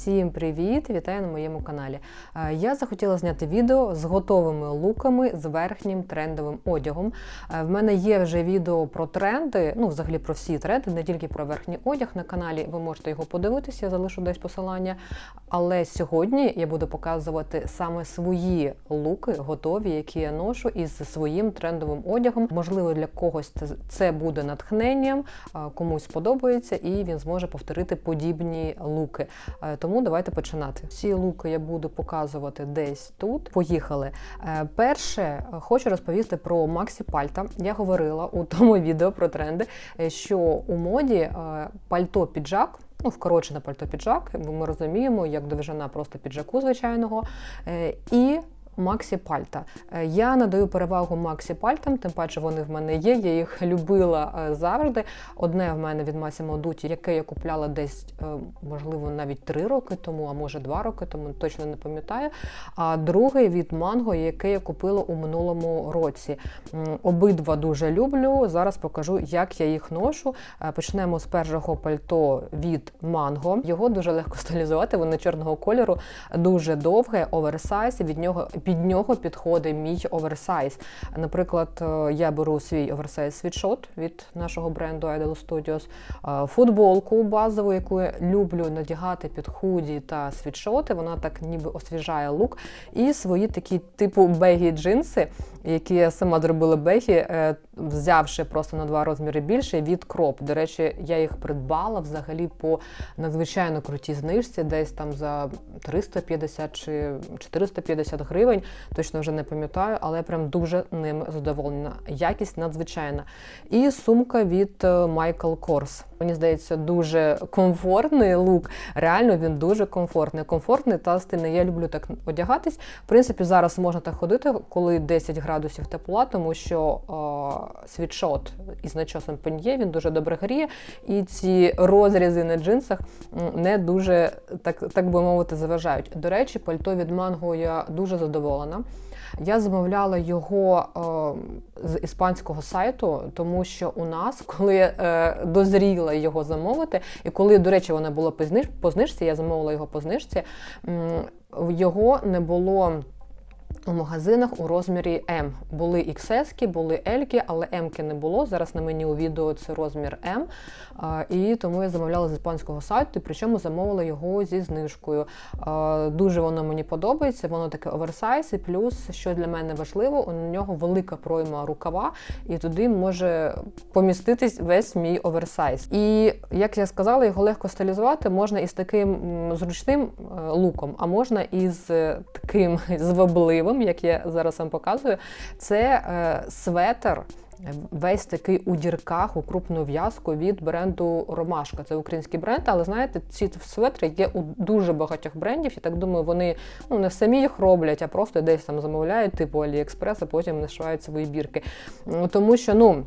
Всім привіт! Вітаю на моєму каналі. Е, Я захотіла зняти відео з готовими луками з верхнім трендовим одягом. Е, В мене є вже відео про тренди, ну взагалі про всі тренди, не тільки про верхній одяг на каналі. Ви можете його подивитися, я залишу десь посилання. Але сьогодні я буду показувати саме свої луки, готові, які я ношу із своїм трендовим одягом. Можливо, для когось це- буде натхненням, е, комусь сподобається, і він зможе повторити подібні луки. Е, Тому давайте починати. Всі луки я буду показувати десь тут. Поїхали. Е, Перше, е, хочу розповісти про Максі Пальта. Я говорила у тому відео про тренди, е, що у моді е, пальто-піджак. Ну, вкорочене пальто-піджак, бо ми розуміємо, як довжина просто піджаку звичайного. І Максі Пальта. Е, Я надаю перевагу Максі Пальтам, тим паче вони в мене є. Я їх любила е, завжди. Одне в мене від Massimo Dutti, яке я купляла десь, е, можливо, навіть три роки тому, а може два роки тому, точно не пам'ятаю. А друге від Манго, яке я купила у минулому році. Обидва дуже люблю. Зараз покажу, як я їх ношу. Почнемо з першого пальто від Манго. Його дуже легко стилізувати. Воно чорного кольору, дуже довге, оверсайз. Від нього під нього підходить мій оверсайз. Наприклад, е, я беру свій оверсайз світшот від нашого бренду Idol Studios, е, футболку базову, яку я люблю надягати під худі та світшоти. Вона так ніби освіжає лук. І свої такі типу бегі джинси, які я сама зробила бегі, е, взявши просто на два розміри більше від кроп. До речі, я їх придбала взагалі по надзвичайно крутій знижці, десь там за 350 чи 450 гривень. Точно вже не пам'ятаю, але прям дуже ним задоволена. Якість надзвичайна. І сумка від е, Michael Kors. Мені здається, дуже комфортний лук. Реально він дуже комфортний. Комфортний та стильний. Я люблю так одягатись. В принципі, зараз можна так ходити, коли 10 градусів тепла, тому що е, світшот із начосом пеньє, він дуже добре гріє. І ці розрізи на джинсах не дуже, так, так би мовити, заважають. До речі, пальто від манго я дуже задоволена. Я замовляла його е, з іспанського сайту, тому що у нас, коли е, дозріла його замовити, і коли, до речі, вона була по зниж- знижці, я замовила його по знижці, його не було. У магазинах у розмірі М були XS, були L, але М не було. Зараз на мені у відео це розмір М. І тому я замовляла з іспанського сайту, причому замовила його зі знижкою. Дуже воно мені подобається, воно таке оверсайз, і плюс, що для мене важливо, у нього велика пройма рукава, і туди може поміститись весь мій оверсайз. І як я сказала, його легко стилізувати можна із таким зручним е, луком, а можна із е, таким звабливим, як я зараз вам показую. Це е, светр. Весь такий у дірках, у крупну в'язку від бренду Ромашка. Це український бренд, але знаєте, ці светри є у дуже багатьох брендів. Я так думаю, вони ну не самі їх роблять, а просто десь там замовляють, типу Аліекспрес, а потім нашивають свої бірки. Тому що, ну.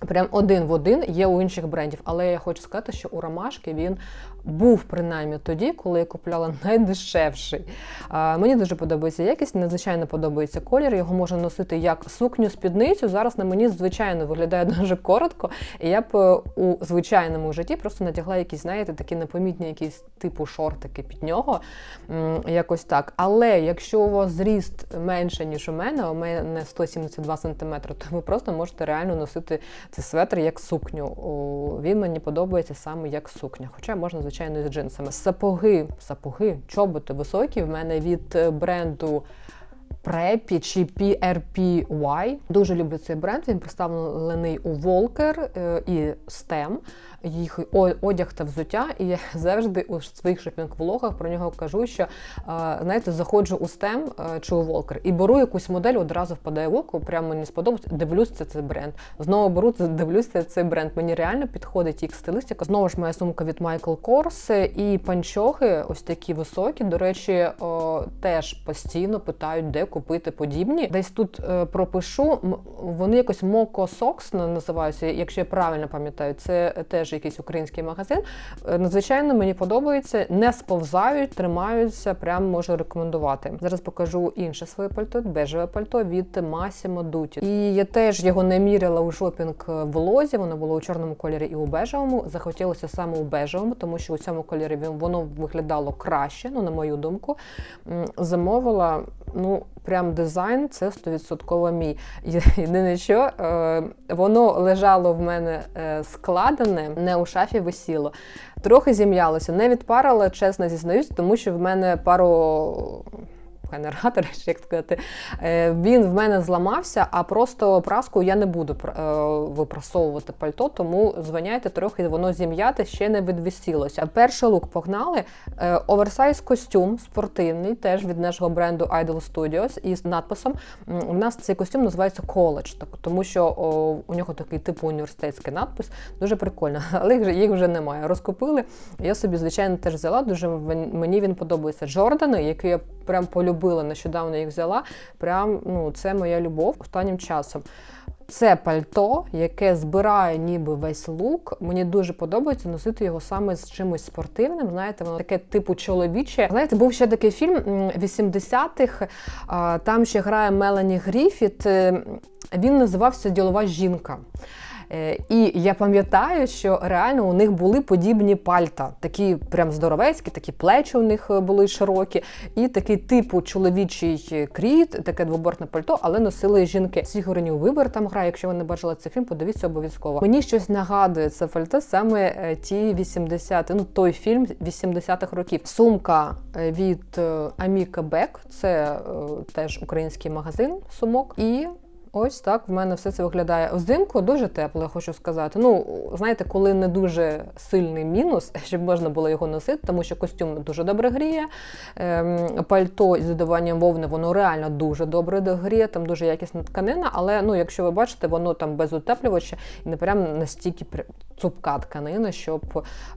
Прям один в один є у інших брендів, але я хочу сказати, що у Ромашки він був принаймні тоді, коли я купляла найдешевший. А, мені дуже подобається якість, надзвичайно подобається колір. Його можна носити як сукню спідницю. Зараз на мені звичайно виглядає дуже коротко. І я б е, у звичайному житті просто надягла якісь, знаєте, такі непомітні якісь типу шортики під нього. Якось так. Але якщо у вас зріст менше, ніж у мене, у мене 172 см, то ви просто можете реально носити цей светр як сукню. Він мені подобається саме як сукня. Хоча можна, звичайно, з джинсами. Сапоги, сапоги, чоботи високі. В мене від е, бренду. Препі чи PRPY. Дуже люблю цей бренд. Він представлений у Волкер е, і STEM, їх одяг та взуття. І я завжди у своїх шопінг-влогах про нього кажу, що е, знаєте, заходжу у STEM е, чи у Волкер і беру якусь модель, одразу впадає в око, прямо мені сподобається. Дивлюсь, це цей бренд. Знову беру дивлюся цей бренд. Мені реально підходить їх стилістика. Знову ж моя сумка від Michael Kors і панчохи, ось такі високі. До речі, теж постійно питають, де купити подібні. Десь тут е, пропишу. Вони якось Моко Сокс називаються, якщо я правильно пам'ятаю. Це теж якийсь український магазин. Е, Надзвичайно мені подобається, не сповзають, тримаються. Прям можу рекомендувати. Зараз покажу інше своє пальто, бежеве пальто від Massimo Dutti. І я теж його не міряла у шопінг в лозі. Воно було у чорному кольорі і у бежевому. Захотілося саме у бежевому, тому що у цьому кольорі воно виглядало краще. Ну на мою думку. Замовила. Ну, прям дизайн це 100% мій. Єдине, що е, воно лежало в мене е, складене, не у шафі висіло. Трохи зім'ялося, не відпарила, чесно зізнаюсь, тому що в мене пару. Генератор, чи як сказати, е, він в мене зламався, а просто праску я не буду е, випрасовувати пальто, тому звиняйте трохи, воно зім'яте ще не відвисілося. Перший лук погнали. Е, Оверсайз костюм спортивний, теж від нашого бренду Idol Studios із надписом. У нас цей костюм називається так, тому що у нього такий типу університетський надпис. Дуже прикольно, але їх вже, немає. Розкупили. Я собі, звичайно, теж взяла. Дуже мені він подобається. Джордани, які я прям полюбила, нещодавно їх взяла. Прям ну, це моя любов останнім часом. Це пальто, яке збирає ніби весь лук. Мені дуже подобається носити його саме з чимось спортивним. Знаєте, воно таке типу чоловіче. Знаєте, був ще такий фільм 80-х. Там ще грає Мелані Гріфіт. е, Він називався Ділова жінка. Е, І я пам'ятаю, що реально у них були подібні пальта, такі прям здоровецькі, такі плечі у них е, були широкі, і такий типу чоловічий кріт, таке двобортне пальто, але носили жінки. Сігурені у вибір там грає. Якщо ви не бачили цей фільм, подивіться обов'язково. Мені щось нагадує це пальто саме е, ті 80 ну той фільм 80-х років. Сумка від Аміка Бек, це теж український магазин сумок. І Ось так в мене все це виглядає. Взимку дуже тепло, я хочу сказати. Ну, знаєте, коли не дуже сильний мінус, щоб можна було його носити, тому що костюм дуже добре гріє. Ем, пальто із додаванням вовни, воно реально дуже добре гріє, там дуже якісна тканина, але ну, якщо ви бачите, воно там без утеплювача і не прям настільки цупка тканина, щоб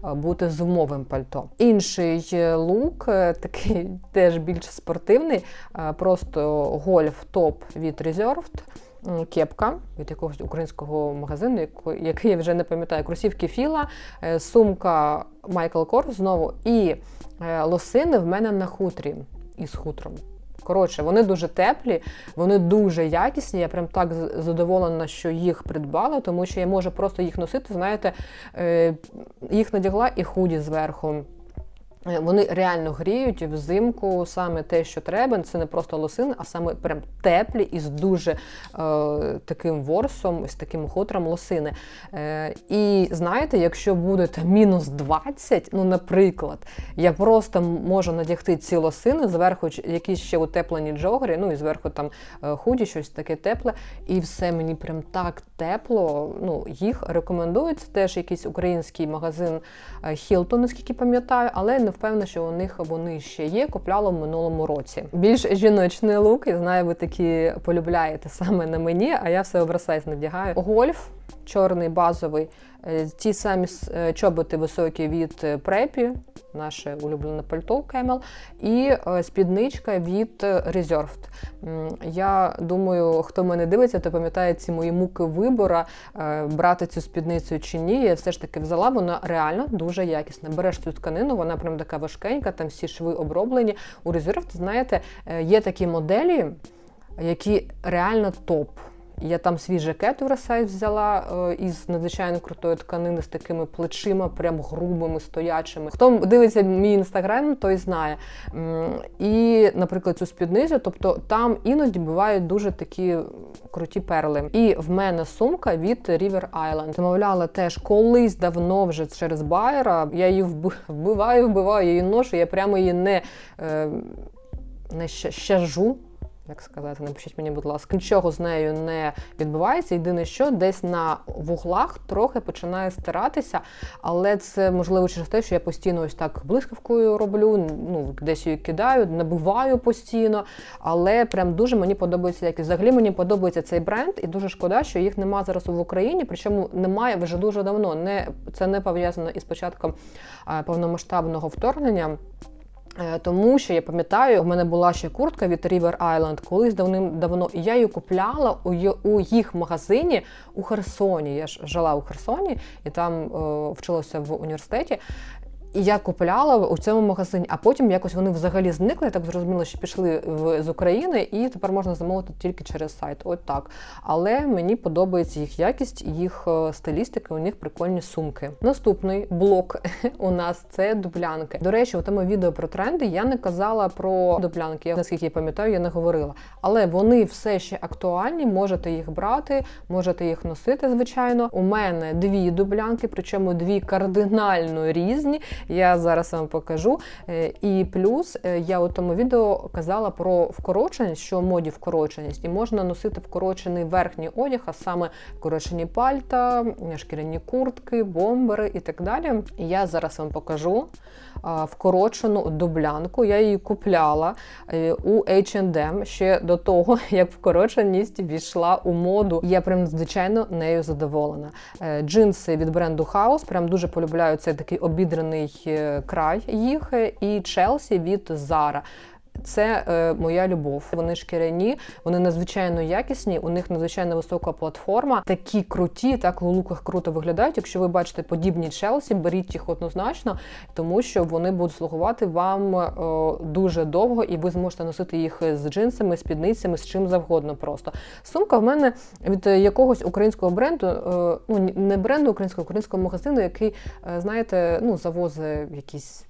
е, бути зимовим пальто. Інший е, лук, е, такий теж більш спортивний, просто гольф топ від Reserved. Кепка від якогось українського магазину, який я вже не пам'ятаю, кросівки Філа, е, сумка Michael Kors знову, і е, лосини в мене на хутрі із хутром. Коротше, вони дуже теплі, вони дуже якісні. Я прям так задоволена, що їх придбала, тому що я можу просто їх носити. Знаєте, е, їх надягла і худі зверху. Е, Вони реально гріють взимку саме те, що треба. Це не просто лосини, а саме прям теплі і з дуже е, таким ворсом, з таким хутром лосини. Е, і знаєте, якщо буде мінус 20, ну, наприклад, я просто можу надягти ці лосини, зверху якісь ще утеплені джогери, ну і зверху там е, худі, щось таке тепле, і все мені прям так тепло. Ну, їх рекомендують. Теж якийсь український магазин е, Hilton, наскільки пам'ятаю, але не впевнена, що у них вони ще є. Купляла в минулому році. Більш жіночний лук, я знаю, ви такі полюбляєте саме на мені, а я все оверсайз надягаю. Гольф, чорний базовий, е, ті самі е, чоботи високі від е, Препі, наше улюблене пальто Camel, і е, спідничка від е, Reserved. Я думаю, хто мене дивиться, то пам'ятає ці мої муки вибора, е, брати цю спідницю чи ні. Я все ж таки взяла, вона реально дуже якісна. Береш цю тканину, вона прям така важкенька, там всі шви оброблені. У Reserved, знаєте, є такі моделі, які реально топ. Я там свій жакет оверсайз взяла е, із надзвичайно крутої тканини з такими плечима, прям грубими, стоячими. Хто дивиться мій інстаграм, той знає. І, наприклад, цю спідницю, тобто там іноді бувають дуже такі круті перли. І в мене сумка від River Island. Замовляла теж колись давно вже через байера. Я її вби- вбиваю, вбиваю, я її ношу, я прямо її не, е, не ща- щажу. Як сказати, напишіть мені, будь ласка, нічого з нею не відбувається. Єдине, що десь на вуглах трохи починає стиратися, але це можливо через те, що я постійно ось так блискавкою роблю, ну десь її кидаю, набиваю постійно. Але прям дуже мені подобається якість. Взагалі мені подобається цей бренд, і дуже шкода, що їх нема зараз в Україні. Причому немає вже дуже давно. Не це не пов'язано із початком повномасштабного вторгнення. Е, Тому що я пам'ятаю, в мене була ще куртка від River Island колись давним-давно, і я її купляла у, у їх магазині у Херсоні. Я ж жила у Херсоні і там е, вчилася в університеті. І я купляла у цьому магазині, а потім якось вони взагалі зникли. Я так зрозуміла, що пішли в, з України, і тепер можна замовити тільки через сайт. От так. Але мені подобається їх якість, їх е, стилістика, у них прикольні сумки. Наступний блок у нас це дублянки. До речі, у тому відео про тренди я не казала про дублянки. Я, наскільки я пам'ятаю, я не говорила. Але вони все ще актуальні. Можете їх брати, можете їх носити, звичайно. У мене дві дублянки, причому дві кардинально різні. Я зараз вам покажу. Е, І плюс е, я у тому відео казала про вкороченість, що моді вкороченість, і можна носити вкорочений верхній одяг, а саме вкорочені пальта, шкіряні куртки, бомбери і так далі. І я зараз вам покажу вкорочену дублянку. Я її купляла е, у H&M ще до того, як вкороченість війшла у моду. Я прям звичайно нею задоволена. Е, Джинси від бренду House, прям дуже полюбляю цей такий обідраний е, край їх, і Челсі від Zara. Це е, моя любов. Вони шкіряні, вони надзвичайно якісні. У них надзвичайно висока платформа. Такі круті, так у луках круто виглядають. Якщо ви бачите подібні Челсі, беріть їх однозначно, тому що вони будуть слугувати вам е, дуже довго, і ви зможете носити їх з джинсами, спідницями, з чим завгодно. Просто сумка в мене від якогось українського бренду, е, ну не бренду українського, українського магазину, який, е, знаєте, ну завозить якісь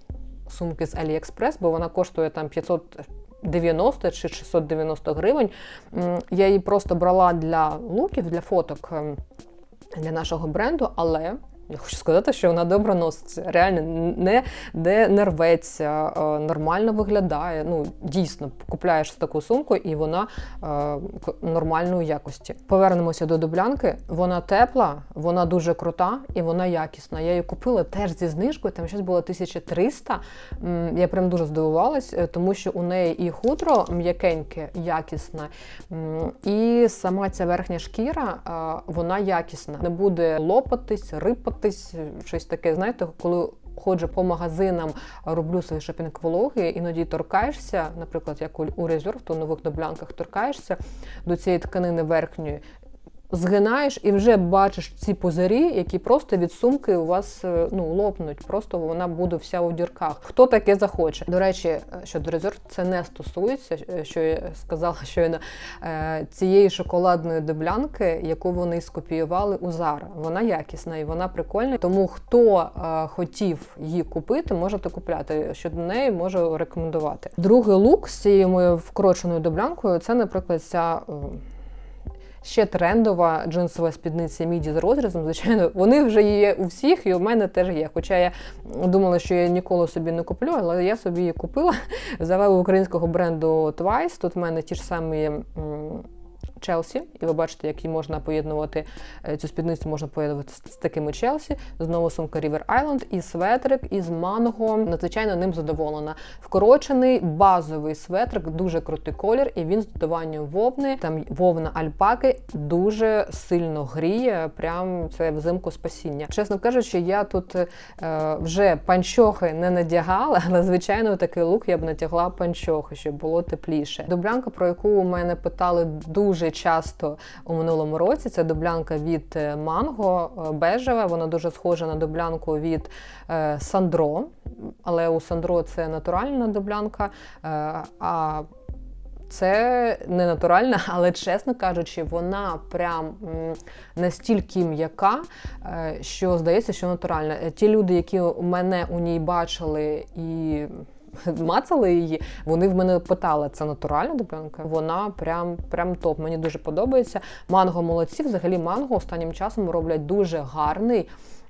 сумки з AliExpress, бо вона коштує там 590 чи 690 гривень. Я її просто брала для луків, для фоток ем, для нашого бренду, але. Я хочу сказати, що вона добре носиться, реально не де не рветься, нормально виглядає. Ну дійсно купляєш таку сумку, і вона е, нормальної якості. Повернемося до дублянки. Вона тепла, вона дуже крута і вона якісна. Я її купила теж зі знижкою. Там щось було 1300. Я прям дуже здивувалась, е, тому що у неї і хутро м'якеньке, якісне, і сама ця верхня шкіра, вона якісна. Не буде лопатись, рипатись, щось таке. Знаєте, коли. Ходжу по магазинам, роблю свої шопінг-вологи, іноді торкаєшся, наприклад, як у резерв, то нових доблянках торкаєшся до цієї тканини верхньої, згинаєш і вже бачиш ці позирі, які просто від сумки у вас е, ну, лопнуть. Просто вона буде вся у дірках. Хто таке захоче? До речі, е, щодо резерв, це не стосується, е, що я сказала щойно цієї шоколадної деблянки, яку вони скопіювали у Zara. Вона якісна і вона прикольна. Тому хто хотів її купити, можете купляти. Щодо неї можу рекомендувати. Другий лук з цією моєю вкороченою деблянкою це, наприклад, ця. Ще трендова джинсова спідниця міді з розрізом. Звичайно, вони вже є у всіх, і у мене теж є. Хоча я думала, що я ніколи собі не куплю, але я собі її купила. Завела українського бренду Twice. Тут в мене ті ж самі. Челсі, і ви бачите, як її можна поєднувати е, цю спідницю можна поєднувати з такими Челсі. Знову сумка River Island і светрик із манго. Надзвичайно ним задоволена. Вкорочений базовий светрик, дуже крутий колір, і він з додаванням вовни. Там вовна альпаки дуже сильно гріє. Прям це взимку спасіння. Чесно кажучи, я тут е, вже панчохи не надягала, але звичайно такий лук я б натягла панчохи, щоб було тепліше. Дублянка, про яку у мене питали дуже часто у минулому році, це дублянка від е, Манго е, бежева. Вона дуже схожа на дублянку від е, Сандро, але у Сандро це натуральна дублянка. А це не натуральна, але чесно кажучи, вона прям настільки м'яка, що здається, що натуральна. Ті люди, які мене у ній бачили і мацали її, вони в мене питали, це натуральна дублянка? Вона прям, прям топ. Мені дуже подобається. Манго молодці. Взагалі, манго останнім часом роблять дуже гарний.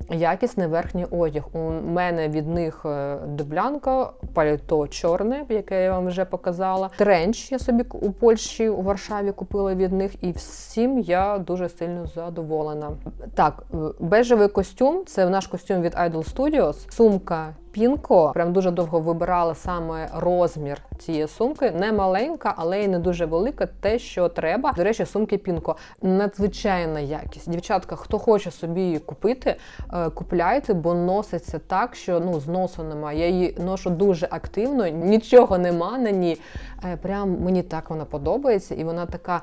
Якісний верхній одяг. У мене від них е, дублянка, пальто чорне, яке я вам вже показала. Тренч я собі у Польщі у Варшаві купила від них, і всім я дуже сильно задоволена. Так, е, бежевий костюм це наш костюм від Idol Studios. Сумка Пінко прям дуже довго вибирала саме розмір цієї сумки. Не маленька, але й не дуже велика. Те, що треба. До речі, сумки Пінко надзвичайна якість. Дівчатка, хто хоче собі її купити, е, купляйте, бо носиться так, що ну зносу немає. Я її ношу дуже активно, нічого нема на ній. Е, Прям мені так вона подобається, і вона така.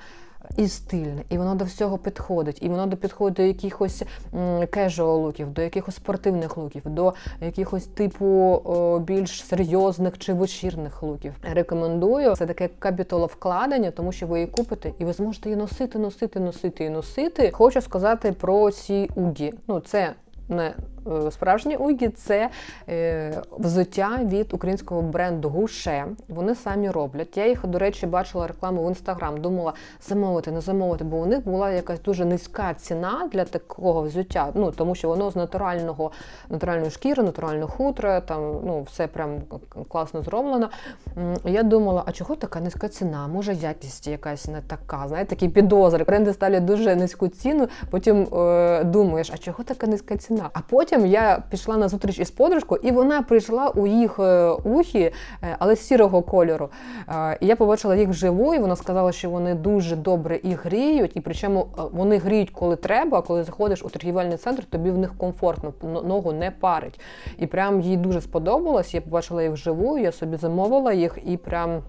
І стильне, і воно до всього підходить, і воно до підходить до якихось кежуал луків, до якихось спортивних луків, до якихось типу о, більш серйозних чи вечірних луків. Рекомендую це таке капітоловкладення, тому що ви її купите, і ви зможете її носити, носити, носити і носити. Хочу сказати про ці угі. Ну, це не справжні угі, це е, взуття від українського бренду Гуше. Вони самі роблять. Я їх, до речі, бачила рекламу в інстаграм. Думала замовити, не замовити, бо у них була якась дуже низька ціна для такого взуття. Ну тому що воно з натурального натуральної шкіри, натурального хутра, там ну все прям класно зроблено. Я думала, а чого така низька ціна? Може, якість якась не така. Знаєте, такі підозри. Бренди ставлять дуже низьку ціну. Потім е, думаєш, а чого така низька ціна? А потім я пішла на зустріч із подружкою, і вона прийшла у їх е, ухі, е, але сірого кольору. Е, і я побачила їх вживу, і вона сказала, що вони дуже добре і гріють, і причому вони гріють, коли треба. а Коли заходиш у торгівельний центр, тобі в них комфортно, ногу не парить. І прям їй дуже сподобалось. Я побачила їх вживу, я собі замовила їх і прям.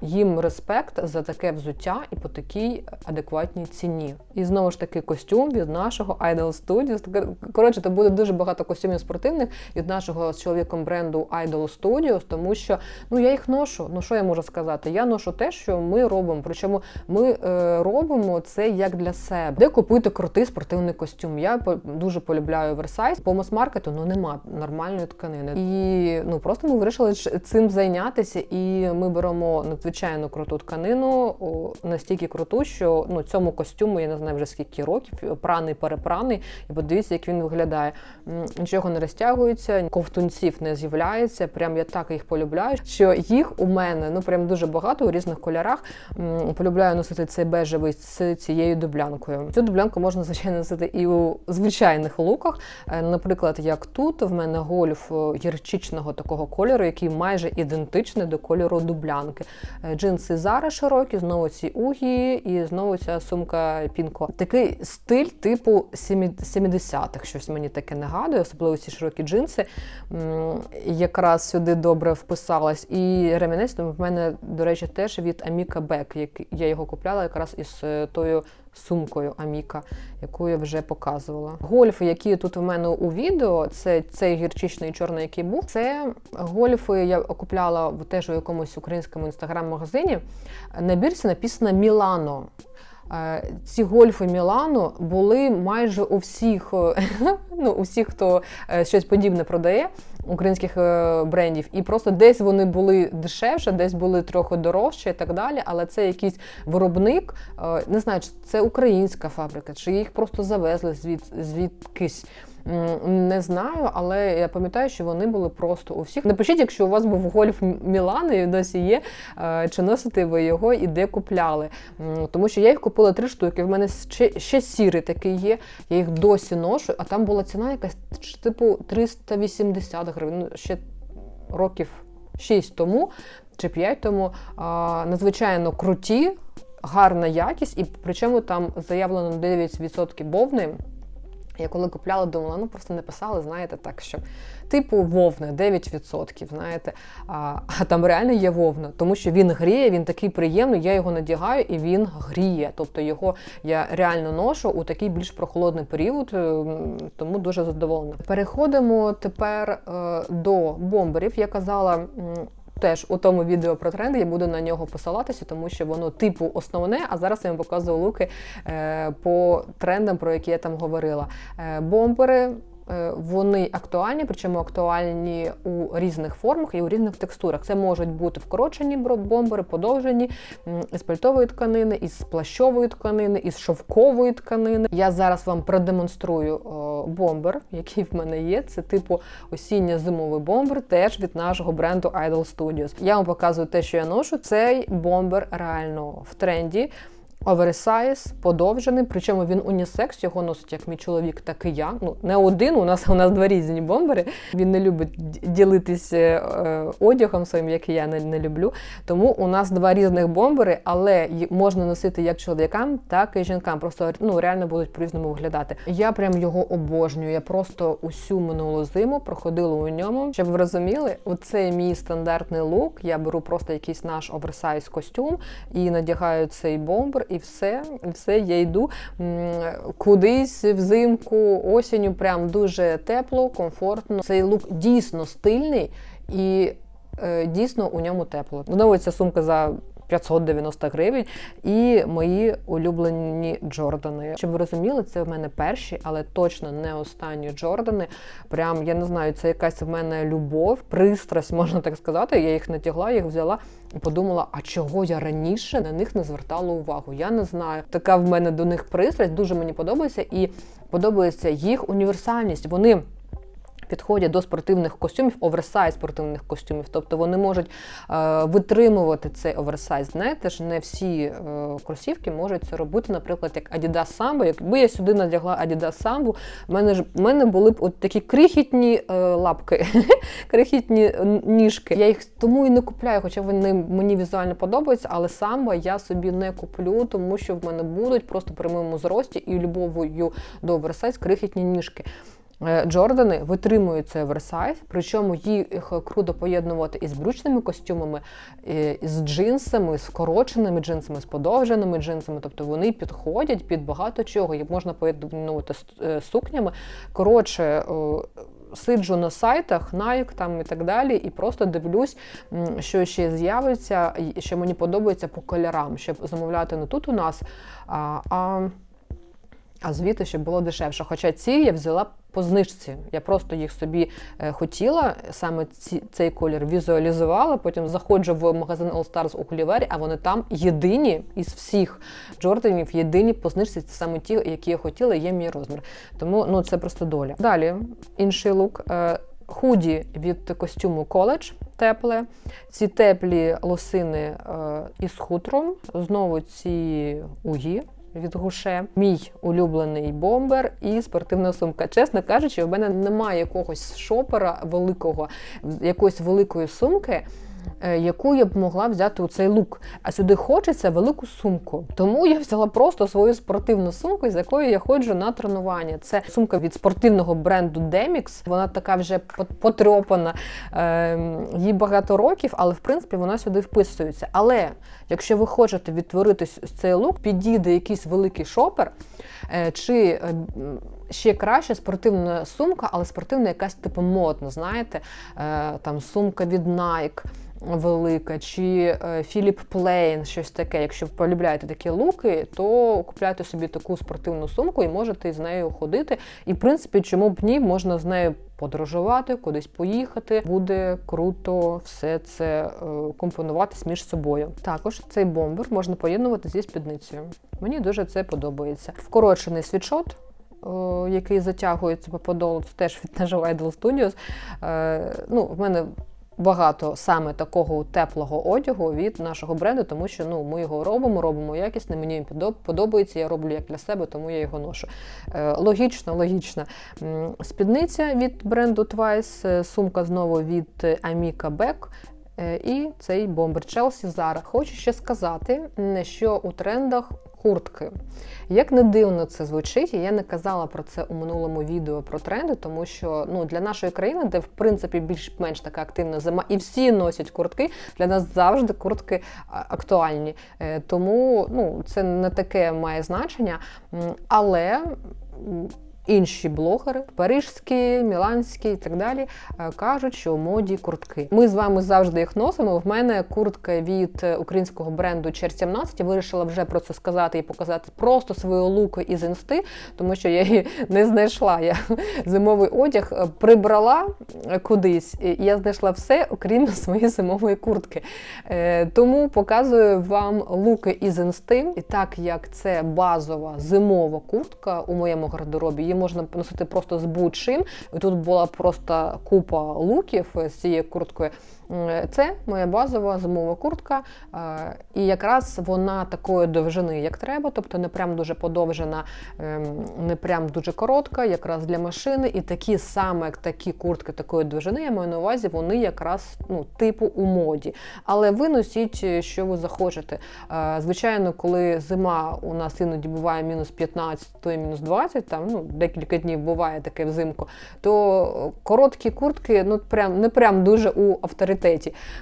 Їм респект за таке взуття і по такій адекватній ціні. І знову ж таки костюм від нашого Idol Studios. Коротше, то буде дуже багато костюмів спортивних від нашого з чоловіком бренду Idol Studios, тому що ну я їх ношу. Ну що я можу сказати? Я ношу те, що ми робимо. Причому ми е, робимо це як для себе. Де купити крутий спортивний костюм? Я дуже полюбляю Versailles. По мас-маркету ну нема нормальної тканини. І ну просто ми вирішили цим зайнятися, і ми беремо надзвичайно круту тканину, настільки круту, що ну цьому костюму я не знаю вже скільки років, праний, перепраний, і подивіться, як він виглядає. Нічого не розтягується, ковтунців не з'являється. Прям я так їх полюбляю. Що їх у мене ну прям дуже багато у різних кольорах. Полюбляю носити цей бежевий з цією дублянкою. Цю дублянку можна звичайно носити і у звичайних луках. Е, наприклад, як тут в мене гольф гірчичного такого кольору, який майже ідентичний до кольору дублянки. Е, джинси Зара широкі, знову ці угі, і знову ця сумка Пінко. Такий стиль типу 70-х, щось мені таке нагадує, особливо ці широкі джинси. Якраз сюди добре вписалась. І ремінець в мене, до речі, теж від Аміка Бек. Я його купляла якраз із е, тою сумкою Аміка, яку я вже показувала. Гольфи, які тут у мене у відео, це цей гірчичний чорний, який був. Це гольфи я купляла теж у якомусь українському інстаграм-магазині. На бірці написано Мілано. Е, ці гольфи Мілану були майже у всіх, ну, у всіх, хто е, щось подібне продає українських е, брендів, і просто десь вони були дешевше, десь були трохи дорожче і так далі. Але це якийсь виробник, не знаю, чи це українська фабрика, чи їх просто завезли звід звідкись. Не знаю, але я пам'ятаю, що вони були просто у всіх. Напишіть, якщо у вас був гольф Мілан і досі є, е, чи носите ви його і де купляли. Тому що я їх купила три штуки. В мене ще ще сірий такий є. Я їх досі ношу, а там була ціна якась типу 380 гривень. Ну, ще років 6 тому чи 5 тому. Надзвичайно круті, гарна якість, і причому там заявлено 9% бовни. Я коли купляла, думала, ну просто не писали, знаєте, так, що типу вовна 9%, знаєте, а а там реально є вовна, тому що він гріє, він такий приємний, я його надягаю і він гріє. Тобто його я реально ношу у такий більш прохолодний період, е, тому дуже задоволена. Переходимо тепер е, до бомберів. Я казала. Теж у тому відео про тренди я буду на нього посилатися, тому що воно типу основне. А зараз я вам показую луки е, по трендам, про які я там говорила. Е, бомбери. Е, вони актуальні, причому актуальні у різних формах і у різних текстурах. Це можуть бути вкорочені бомбери, подовжені із пальтової тканини, із плащової тканини, із шовкової тканини. Я зараз вам продемонструю бомбер, який в мене є. Це типу осінньо-зимовий бомбер, теж від нашого бренду Idol Studios. Я вам показую те, що я ношу. Цей бомбер реально в тренді. Оверсайз, подовжений, причому він унісекс, його носить як мій чоловік, так і я. Ну, не один, у нас у нас два різні бомбери. Він не любить ділитися е, одягом своїм, як і я не, не люблю. Тому у нас два різних бомбери, але можна носити як чоловікам, так і жінкам. Просто ну, реально будуть по-різному виглядати. Я прям його обожнюю. Я просто усю минулу зиму проходила у ньому. Щоб ви розуміли, оце мій стандартний лук. Я беру просто якийсь наш оверсайз костюм і надягаю цей бомбер все, і все, я йду кудись взимку, осінню, прям дуже тепло, комфортно. Цей лук дійсно стильний і е, дійсно у ньому тепло. Знову ця сумка за 590 гривень. І мої улюблені Джордани. Щоб ви розуміли, це в мене перші, але точно не останні Джордани. Прям я не знаю, це якась в мене любов, пристрасть, можна так сказати. Я їх натягла, їх взяла і подумала, а чого я раніше на них не звертала увагу? Я не знаю. Така в мене до них пристрасть, дуже мені подобається, і подобається їх універсальність. Вони підходять до спортивних костюмів, оверсайз спортивних костюмів. Тобто вони можуть е, витримувати цей оверсайз. Знаєте ж, не всі е, кросівки можуть це робити, наприклад, як Adidas Sambo. Якби я сюди надягла Adidas Sambo, в мене ж в мене були б от такі крихітні е, лапки, крихітні ніжки. Я їх тому і не купляю, хоча вони мені візуально подобаються, але самбо я собі не куплю, тому що в мене будуть просто при моєму зрості і любов'ю до оверсайз крихітні ніжки. Е, Джордани витримують цей оверсайз, причому їх круто поєднувати із брючними костюмами, з джинсами, з вкороченими джинсами, з подовженими джинсами. Тобто вони підходять під багато чого. Їх можна поєднувати з е, сукнями. Коротше, сиджу на сайтах, Nike там і так далі, і просто дивлюсь, що ще з'явиться, що мені подобається по кольорам, щоб замовляти не тут у нас, а. а а звідти, щоб було дешевше. Хоча ці я взяла по знижці. Я просто їх собі е, хотіла, саме ці, цей колір візуалізувала. Потім заходжу в магазин All Stars у Кулівері, а вони там єдині із всіх Джорданів, єдині по знижці, це саме ті, які я хотіла, є мій розмір. Тому ну це просто доля. Далі інший лук. Е, худі від костюму коледж тепле, ці теплі лосини е, із хутром, знову ці угі від гуше, мій улюблений бомбер і спортивна сумка. Чесно кажучи, у мене немає якогось шопера великого, якоїсь великої сумки. Е, яку я б могла взяти у цей лук. А сюди хочеться велику сумку. Тому я взяла просто свою спортивну сумку, з якою я ходжу на тренування. Це сумка від спортивного бренду Demix. Вона така вже потрьопана, ем, їй багато років, але в принципі вона сюди вписується. Але якщо ви хочете відтворити цей лук, підійде якийсь великий шопер. Е, чи е, ще краще спортивна сумка, але спортивна якась типу модна, знаєте, там сумка від Nike велика, чи Філіп Плейн, щось таке. Якщо ви полюбляєте такі луки, то купляйте собі таку спортивну сумку і можете з нею ходити. І, в принципі, чому б ні, можна з нею подорожувати, кудись поїхати. Буде круто все це е, компонуватись між собою. Також цей бомбер можна поєднувати зі спідницею. Мені дуже це подобається. Вкорочений світшот. Е, який затягується по подолу, це теж від Idol Studios. Е, ну, В мене багато саме такого теплого одягу від нашого бренду, тому що ну, ми його робимо, робимо якісне, мені він подобається, я роблю як для себе, тому я його ношу. Е, логічно, логічно. Спідниця від бренду Twice, е, сумка знову від Amica Beck. Е, і цей бомбер Челсі Зара. Хочу ще сказати, що у трендах куртки. Як не дивно це звучить, і я не казала про це у минулому відео про тренди, тому що ну для нашої країни, де в принципі більш-менш така активна зима, і всі носять куртки, для нас завжди куртки актуальні. Е, тому ну, це не таке має значення. Але інші блогери, парижські, міланські і так далі, е, кажуть, що у моді куртки. Ми з вами завжди їх носимо. В мене куртка від е, українського бренду Чер 17 Я вирішила вже про це сказати і показати просто свою луку із інсти, тому що я її не знайшла. Я зимовий одяг е, прибрала кудись, і я знайшла все, окрім своєї зимової куртки. Тому показую вам луки із інсти. І так як це базова зимова куртка у моєму гардеробі можна носити просто з будь-чим. І Тут була просто купа луків з цією курткою. Це моя базова зимова куртка, е, і якраз вона такої довжини, як треба, тобто не прям дуже подовжена, ем, не прям дуже коротка, якраз для машини. І такі саме такі куртки такої довжини, я маю на увазі, вони якраз ну, типу у моді. Але ви носіть, е, що ви захочете. Е, Звичайно, коли зима у нас іноді буває мінус 15, то і мінус 20, там ну, декілька днів буває таке взимку, то короткі куртки ну, прям, не прям дуже у авторитеті.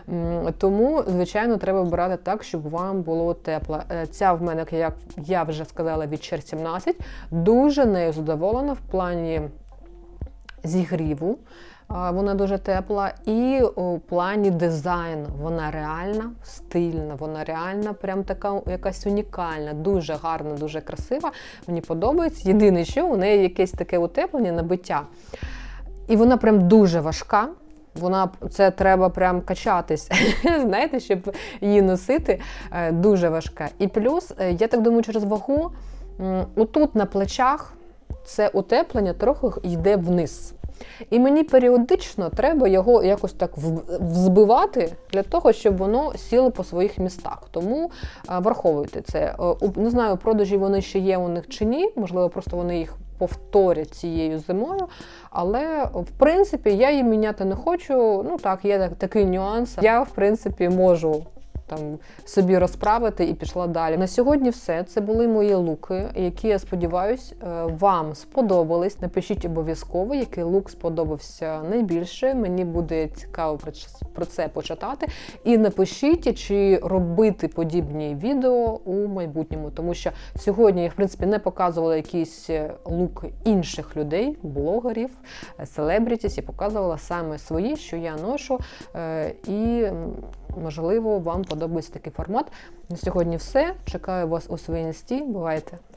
М, Тому, звичайно, треба обирати так, щоб вам було тепло. Е, Ця в мене, як я вже сказала, від Чер 17, дуже нею задоволена в плані зігріву. Вона дуже тепла, і у плані дизайну вона реальна, стильна, вона реальна, прям така якась унікальна, дуже гарна, дуже красива. Мені подобається. Єдине, що у неї якесь таке утеплення, набиття. І вона прям дуже важка. Вона це треба прям качатись, знаєте, щоб її носити. Е, Дуже важка. І плюс, е, я так думаю, через вагу, отут на плечах це утеплення трохи йде вниз. І мені періодично треба його якось так взбивати для того, щоб воно сіло по своїх містах. Тому е, враховуйте це. Не знаю, продажі вони ще є у них чи ні. Можливо, просто вони їх повторять цією зимою. Але в принципі я її міняти не хочу. Ну так, є такий нюанс. Я в принципі можу. Там собі розправити і пішла далі. На сьогодні все. Це були мої луки, які я сподіваюся, вам сподобались. Напишіть обов'язково, який лук сподобався найбільше. Мені буде цікаво про це почитати. І напишіть, чи робити подібні відео у майбутньому, тому що сьогодні я в принципі не показувала якийсь е, лук інших людей, блогерів, е, селебрітіс, і показувала саме свої, що я ношу. Е, І можливо вам подобається такий формат. На сьогодні все. Чекаю вас у своїй інсті. Бувайте!